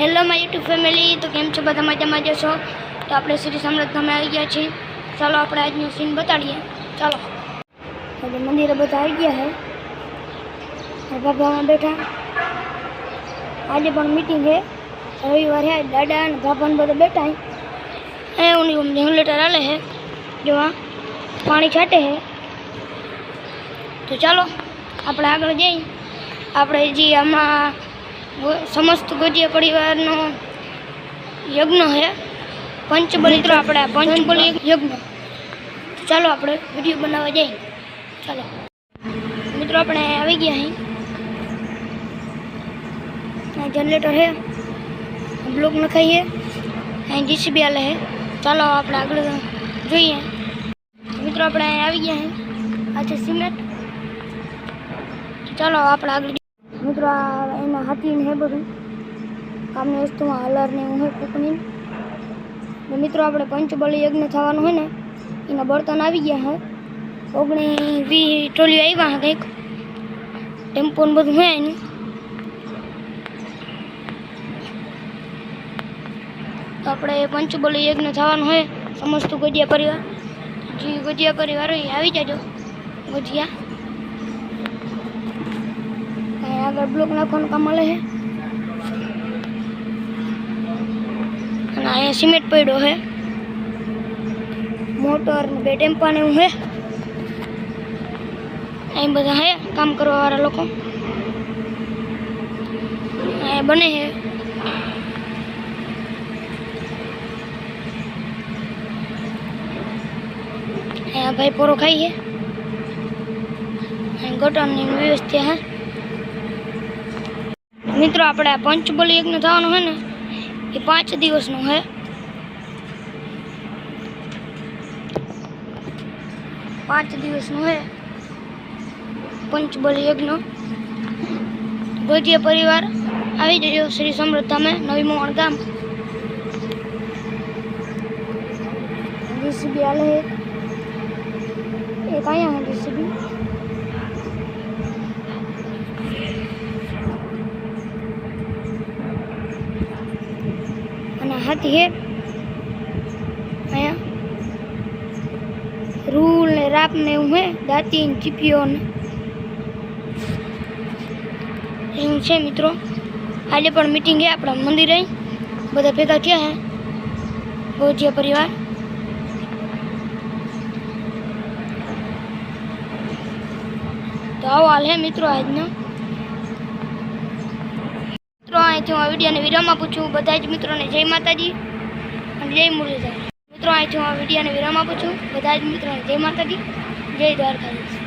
hello મારી YouTube family તો કેમ છો બધા મજામાં જશો તો આપણે શ્રી સમૃદ્ધમાં આવી ગયા છીએ ચાલો આપણે આજનો સીન બતાડીએ ચાલો એટલે મંદિરે બધા આવી ગયા હે ભાભામાં બેઠા આજે પણ મિટિંગ છે રવિવારે દાદા અને ભાભાને બધા બેઠા એ હું જનરેટર હાલે છે જોવા પાણી છાંટે હે તો ચાલો આપણે આગળ જઈએ આપણે જે આમાં समस्त गोटिया परिवार यज्ञ है पंचबली तो आप पंचबली यज्ञ चलो आप वीडियो बनावा जाइए चलो मित्रों अपने आ गया अ जनरेटर है ब्लॉक नखाई है अँ जीसीबी आले है चलो आप आग जो मित्रों अपने आ गया अच्छा सीमेंट चलो आप आग મિત્રો આ એના હાટીન હે બધું કામ એustum આ લર્નિંગ હે કુમિન મો મિત્રો આપણે પંચબલી યજ્ઞ થવાનું હે ને એના બર્તન આવી ગયા હે 19 20 ઢોલીઓ આયા હે ગાયકો તેમ પણ બધું હે આની તો આપણે એ પંચબલી યજ્ઞ થવાનું હે समस्त ગોડિયા પરિવાર જી ગોડિયા પરિવાર રો આવી જાજો ગોડિયા આગળ બ્લોક નાખવાનું કામ મળે છે અને અહીંયા સિમેન્ટ પડ્યો છે મોટર બે ટેમ્પા ને એવું છે અહીં બધા છે કામ કરવાવાળા લોકો અહીંયા બને છે અહીંયા ભાઈ પોરો ખાઈએ ગટરની વ્યવસ્થા હા મિત્રો આપણે પંચ બોલી યજ્ઞ કરવાનો છે ને એ 5 દિવસનો છે 5 દિવસનો છે પંચ બોલી યજ્ઞનો ગોડિયા પરિવાર આવી ગયો શ્રી સમૃદ્ધા મે નવીમો ઓર્ગામ ગુરુજી બિઅલે હે એ કાંયા હુજી સબી हाथ है रूल रात ने हुए दाती चिपियों ने मित्रों आज पर मीटिंग है अपना मंदिर रही बता पैदा क्या है भोजिया परिवार तो आओ आल है मित्रों आज ना અહીંથી હું વિડીયોને વિરામ આપું છું બધા જ મિત્રોને જય માતાજી અને જય મુરલીધર મિત્રો અહીંથી હું વિડીયોને વિરામ આપું છું બધા જ મિત્રોને જય માતાજી જય દ્વારકાધીશ